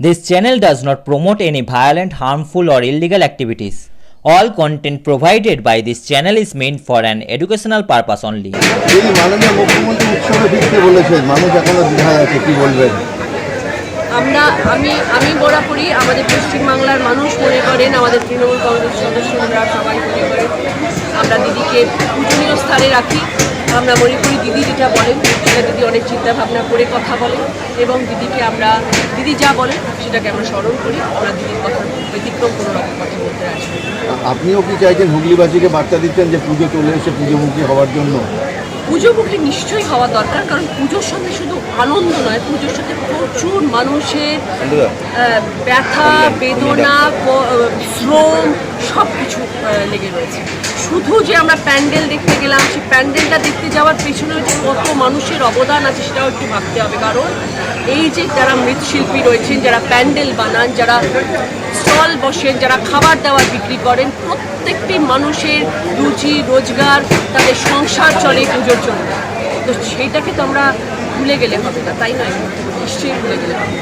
This channel does not promote any violent, harmful, or illegal activities. All content provided by this channel is meant for an educational purpose only. এই মাননীয় মুখ্যমন্ত্রী উৎসবে ফিরতে বলেছেন মানুষ এখনও দ্বিধায় আছে কি বলবেন আমরা আমি আমি বরাবরই আমাদের পশ্চিমবাংলার মানুষ মনে করেন আমাদের তৃণমূল কংগ্রেস সদস্যরা সবাই মনে করেন আমরা দিদিকে পূজনীয় স্থানে রাখি আমরা মনে করি দিদি যেটা বলেন সেটা দিদি অনেক চিন্তা ভাবনা করে কথা বলেন এবং দিদিকে আমরা দিদি যা বলেন সেটাকে আমরা স্মরণ করি। আমরা দিদির কথা ব্যতিক্রম কোনো রকম কথা বলতে নই। আপনিও কি চাইছেন হুগলিবাসীকে বার্তা দিচ্ছেন যে পুজো চলে এসে পুজোমুখী হওয়ার জন্য? পুজোমুখী নিশ্চয়ই হওয়া দরকার কারণ পুজোর সঙ্গে শুধু আনন্দ নয় পুজোর সাথে প্রচুর মানুষের ব্যথা বেদনা শ্রম সব কিছু লেগে রয়েছে। শুধু যে আমরা প্যান্ডেল দেখতে গেলাম, সেই প্যান্ডেলটা দেখতে যাওয়ার পেছনে যে কত মানুষের অবদান আছে সেটাও একটু ভাবতে হবে। কারণ এই যে যারা মৃৎশিল্পী রয়েছেন, যারা প্যান্ডেল বানান, যারা স্টল বসেন, যারা খাবার দাবার বিক্রি করেন, প্রত্যেকটি মানুষের রুচি রোজগার, তাদের সংসার চলে, পুজোর জন্য তো সেইটাকে তো আমরা ভুলে গেলে হবে না, তাই নয়? নিশ্চয়ই ভুলে গেলে হবে।